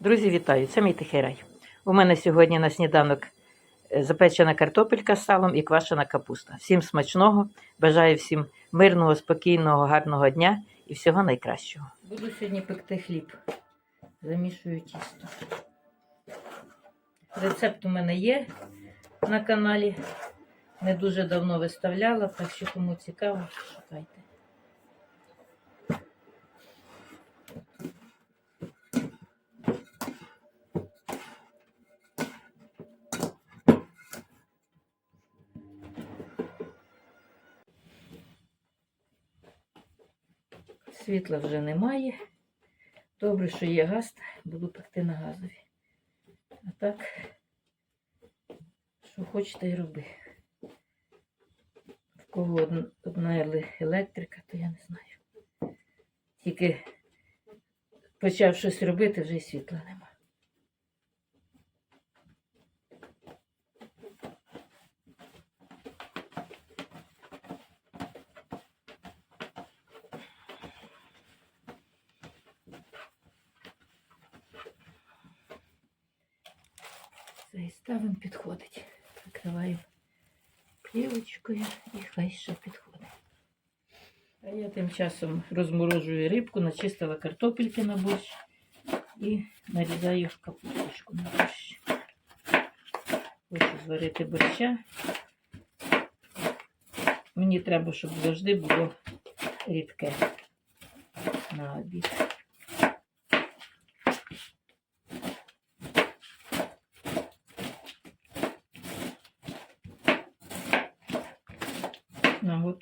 Друзі, вітаю! Це мій тихий рай. У мене сьогодні на сніданок е, запечена картопелька з салом і квашена капуста. Всім смачного! Бажаю всім мирного, спокійного, гарного дня і всього найкращого. Буду сьогодні пекти хліб. Замішую тісто. Рецепт у мене є на каналі. Не дуже давно виставляла, так що кому цікаво, шукайте. Світла вже немає. Добре, що є газ, буду пекти на газові. А так, що хочете й роби. В кого од- одна електрика, то я не знаю. Тільки почав щось робити, вже й світла нема. І ставимо підходить. Закриваємо плівочкою і хай ще підходить. А я тим часом розморожую рибку, начистила картопельки на борщ і нарізаю капусточку на борщ. Хочу зварити борща. Мені треба, щоб завжди було рідке на обід.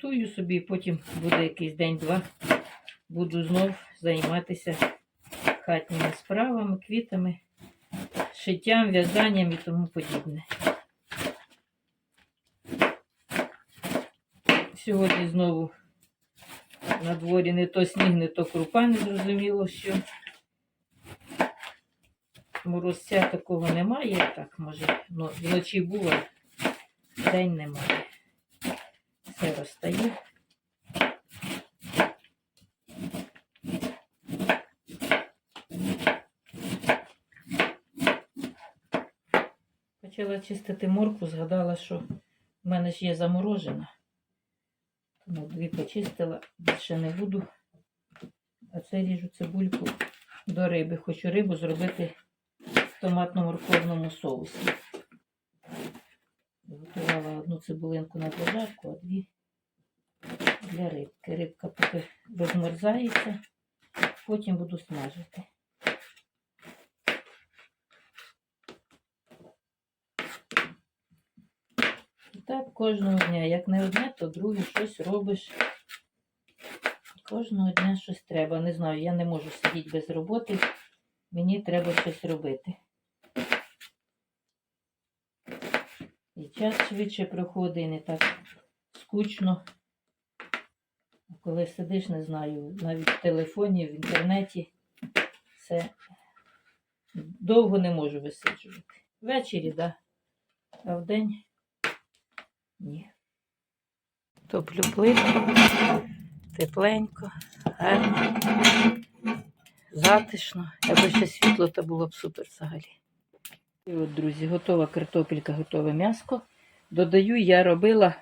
Наготую собі, потім буде якийсь день-два. Буду знов займатися хатніми справами, квітами, шиттям, в'язанням і тому подібне. Сьогодні знову на дворі не то сніг, не то крупа, не зрозуміло, що морозця такого немає. Так, може, ну, вночі було, день немає. Все розстає. Почала чистити морку, згадала, що в мене ж є заморожена. Тому дві почистила, більше не буду. А це ріжу цибульку до риби. Хочу рибу зробити в томатно-морковному соусі. Готувала одну цибулинку на пожарку, а дві для рибки. Рибка поки розмерзається, потім буду смажити. І так кожного дня. Як не одне, то друге щось робиш. Кожного дня щось треба. Не знаю, я не можу сидіти без роботи. Мені треба щось робити. І час швидше проходить, не так скучно. Коли сидиш, не знаю, навіть в телефоні, в інтернеті, це довго не можу висиджувати. Ввечері. Да. А вдень ні. Топлю плитку, тепленько, гарно, затишно. Якби ще світло, то було б супер взагалі. І от, друзі, готова картопелька, готове м'яско. Додаю, я робила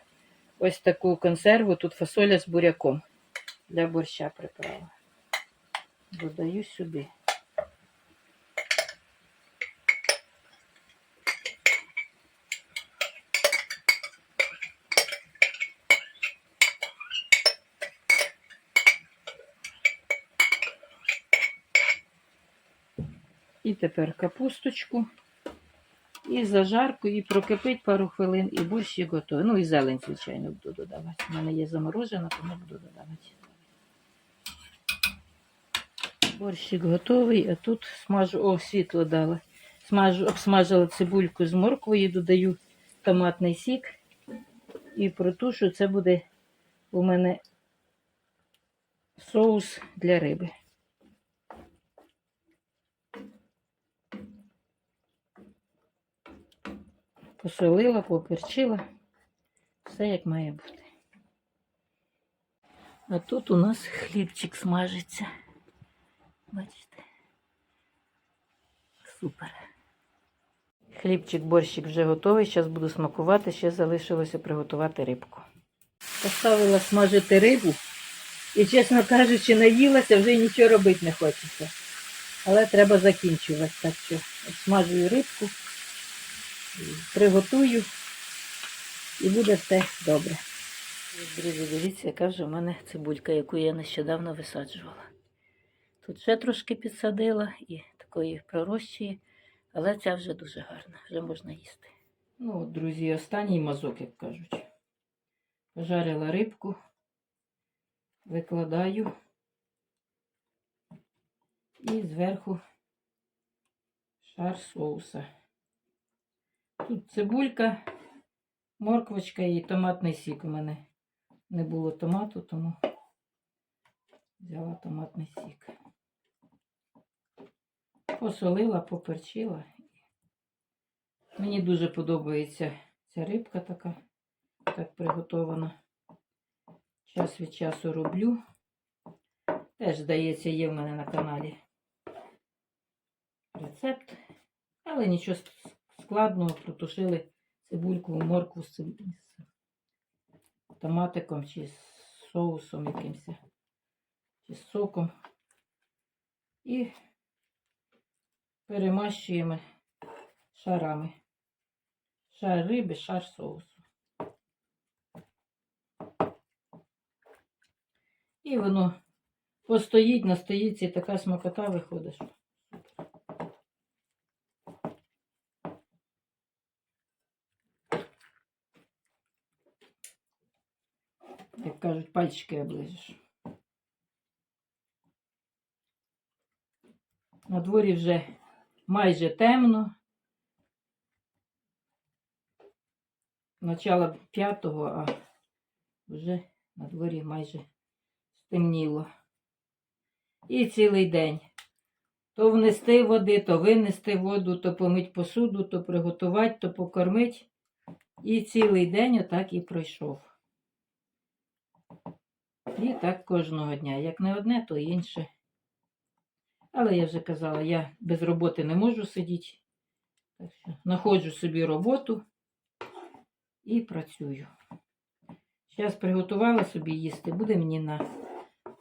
ось таку консерву, тут фасоля з буряком для борща приправа. Додаю сюди. І тепер капусточку. І зажарку, і прокипить пару хвилин, і борщ готовий. Ну і зелень, звичайно, буду додавати. У мене є заморожена, тому буду додавати. Борщик готовий, а тут смажу, о, світло дала. Смажу, обсмажила цибульку з морквою, додаю томатний сік і протушу. Це буде у мене соус для риби. Посолила, поперчила. Все як має бути. А тут у нас хлібчик смажиться. Бачите? Супер. Хлібчик, борщик вже готовий. Зараз буду смакувати. Ще залишилося приготувати рибку. Поставила смажити рибу. І, чесно кажучи, наїлася, вже нічого робити не хочеться. Але треба закінчувати. Так що смажую рибку, приготую і буде все добре. Друзі, дивіться, яка вже в мене цибулька, яку я нещодавно висаджувала. Тут ще трошки підсадила і такої пророщує, але ця вже дуже гарна, вже можна їсти. Ну от, друзі, останній мазок, як кажуть. Пожарила рибку, викладаю і зверху шар соуса. Тут цибулька, морквочка і томатний сік у мене. Не було томату, тому взяла томатний сік. Посолила, поперчила. Мені дуже подобається ця рибка така, так приготована. Час від часу роблю. Теж, здається, є в мене на каналі рецепт. Але нічого складного, протушили цибульку, моркву з томатиком чи з соусом якимось, чи з соком. І перемащуємо шарами. Шар риби, шар соусу. І воно постоїть, настоїться і така смакота виходить. що супер. Як кажуть, пальчики оближеш. На дворі вже майже темно. Начало п'ятого, а вже на дворі майже стемніло. І цілий день. То внести води, то винести воду, то помить посуду, то приготувати, то покормить. І цілий день отак і пройшов. І так кожного дня. Як не одне, то інше. Але я вже казала, я без роботи не можу сидіти. Так що знаходжу собі роботу і працюю. Зараз приготувала собі їсти, буде мені на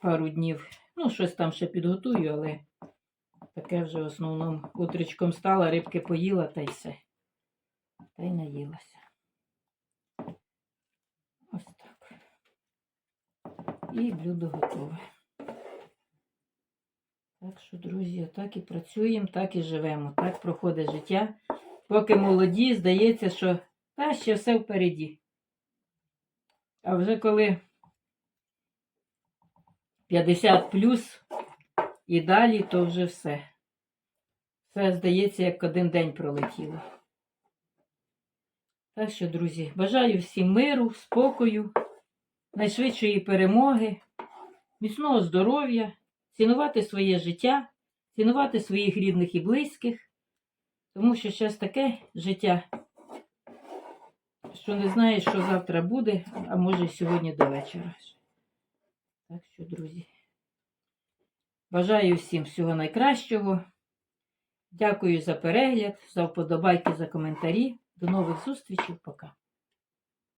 пару днів. Ну, щось там ще підготую, але таке вже в основному утречком стала, рибки поїла та й все. Та й наїлася. Ось так. І блюдо готове. Так що, друзі, так і працюємо, так і живемо. Так проходить життя. Поки молоді, здається, що та ще все впереді. А вже коли 50 плюс і далі, то вже все. Все здається, як один день пролетіло. Так що, друзі, бажаю всім миру, спокою, найшвидшої перемоги, міцного здоров'я, цінувати своє життя, цінувати своїх рідних і близьких, тому що зараз таке життя, що не знаєш, що завтра буде, а може сьогодні до вечора. Так що, друзі, бажаю всім всього найкращого. Дякую за перегляд, за вподобайки, за коментарі. До нових зустрічей. Пока.